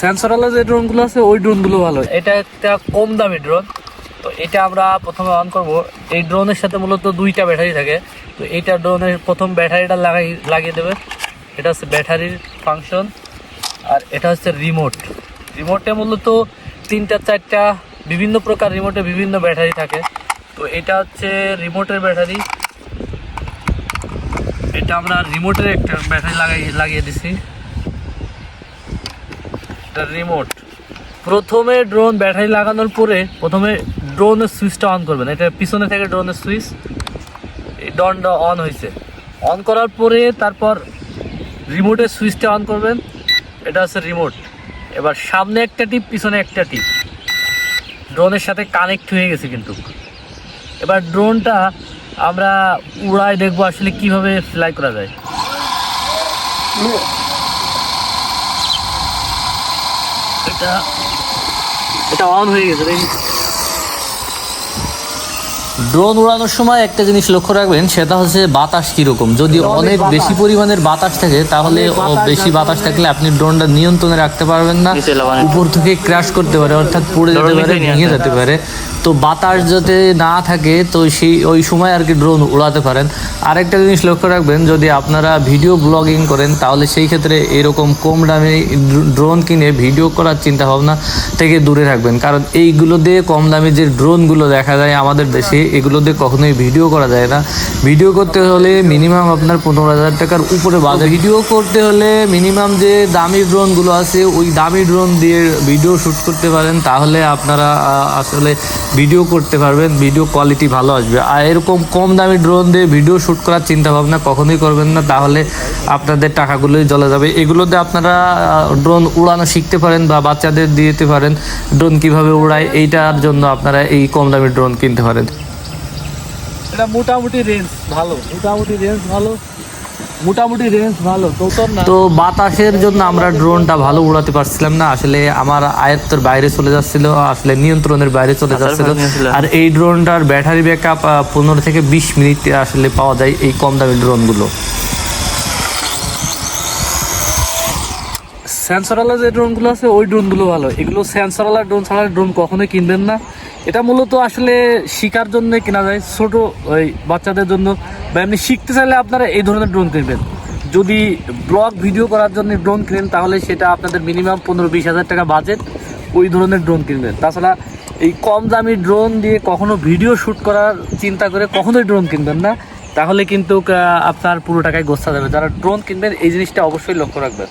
সেন্সরওয়ালা যে ড্রোনগুলো আছে, ওই ড্রোনগুলো ভালো। এটা একটা কম দামি ড্রোন তো এটা আমরা প্রথমে অন করব। এই ড্রোনের সাথে মূলত দুইটা ব্যাটারি থাকে। তো এইটা ড্রোনের প্রথম ব্যাটারিটা লাগাই, লাগিয়ে দেবে। এটা হচ্ছে ব্যাটারির ফাংশন আর এটা হচ্ছে রিমোট রিমোটে মূলত তিনটা, চারটা, বিভিন্ন প্রকার রিমোটে বিভিন্ন ব্যাটারি থাকে। তো এটা হচ্ছে রিমোটের ব্যাটারি এটা আমরা রিমোটের একটা ব্যাটারি লাগাই, লাগিয়ে দিছি। এটা রিমোট প্রথমে ড্রোন ব্যাটারি লাগানোর পরে প্রথমে ড্রোনের সুইচটা অন করবেন। এটা পিছনে থেকে ড্রোনের সুইচ এই ডনটা অন হয়েছে। অন করার পরে তারপর রিমোটের সুইচটা অন করবেন। এটা হচ্ছে রিমোট এবার সামনে একটা টিপ, পিছনে একটা টিপ। ড্রোনের সাথে কানেক্ট হয়ে গেছে কিন্তু। এবার ড্রোনটা আমরা উড়ায় দেখব আসলে কীভাবে ফ্লাই করা যায়। এটা এটা অন হয়ে গেছে দেখি। ড্রোন উড়ানোর সময় একটা জিনিস লক্ষ্য রাখবেন সেটা হচ্ছে বাতাস কীরকম। যদি অনেক বেশি পরিমাণের বাতাস থাকে তাহলে বেশি বাতাস থাকলে আপনি ড্রোনটা নিয়ন্ত্রণে রাখতে পারবেন না। উপর থেকে ক্র্যাশ করতে পারে অর্থাৎ পড়ে যেতে পারে ভেঙে যেতে পারে। তো বাতাস যাতে না থাকে তো সেই ওই সময় আর কি ড্রোন উড়াতে পারেন। আরেকটা জিনিস লক্ষ্য রাখবেন যদি আপনারা ভিডিও ব্লগিং করেন তাহলে সেই ক্ষেত্রে এরকম কম দামে ড্রোন কিনে ভিডিও করার চিন্তা ভাবনা থেকে দূরে রাখবেন কারণ এইগুলো দিয়ে কম দামি যে ড্রোনগুলো দেখা যায় আমাদের দেশে এগুলো দিয়ে কখনোই ভিডিও করা যায় না। ভিডিও করতে হলে মিনিমাম আপনার পনেরো হাজার টাকার উপরে বাজে ভিডিও করতে হলে মিনিমাম যে দামি ড্রোনগুলো আছে ওই দামি ড্রোন দিয়ে ভিডিও শ্যুট করতে পারেন। তাহলে আপনারা আসলে ভিডিও করতে পারবেন ভিডিও কোয়ালিটি ভালো আসবে। আর এরকম কম দামি ড্রোন দিয়ে ভিডিও শ্যুট করার চিন্তা ভাবনা কখনোই করবেন না, তাহলে আপনাদের টাকাগুলোই জ্বলে যাবে। এগুলোতে আপনারা ড্রোন উড়ানো শিখতে পারেন বা বাচ্চাদের দিতে পারেন। ড্রোন কীভাবে উড়ায়, এইটার জন্য আপনারা এই কম দামি ড্রোন কিনতে পারেন। এটা মোটামুটি রেঞ্জ ভালো, মোটামুটি রেঞ্জ ভালো। মোটামুটি রেঞ্জ ভালো তো বাতাসের জন্য আমরা ড্রোনটা ভালো উড়াতে পারছিলাম না। আসলে আমার আয়ত্তের বাইরে চলে যাচ্ছিল আসলে নিয়ন্ত্রণের বাইরে চলে যাচ্ছিল। আর এই ড্রোনটার ব্যাটারি ব্যাকআপ পনেরো থেকে বিশ মিনিট আসলে পাওয়া যায় এই কম দামি ড্রোনগুলো সেন্সরওয়ালা যে ড্রোনগুলো আছে, ওই ড্রোনগুলো ভালো। এগুলো সেন্সরওয়ালা ড্রোন ছাড়া ড্রোন কখনোই কিনবেন না। এটা মূলত আসলে শিকার জন্য কেনা যায়, ছোট ওই বাচ্চাদের জন্য। বা এমনি শিখতে চাইলে আপনারা এই ধরনের ড্রোন কিনবেন। যদি ব্লগ ভিডিও করার জন্য ড্রোন কিনেন, তাহলে সেটা আপনাদের মিনিমাম পনেরো বিশ হাজার টাকা বাজেট ওই ধরনের ড্রোন কিনবেন। তাছাড়া এই কম দামি ড্রোন দিয়ে কখনো ভিডিও শ্যুট করার চিন্তা করে কখনোই ড্রোন কিনবেন না। তাহলে কিন্তু আপনার পুরো টাকায় গোছা যাবে। যারা ড্রোন কিনবেন, এই জিনিসটা অবশ্যই লক্ষ্য রাখবেন।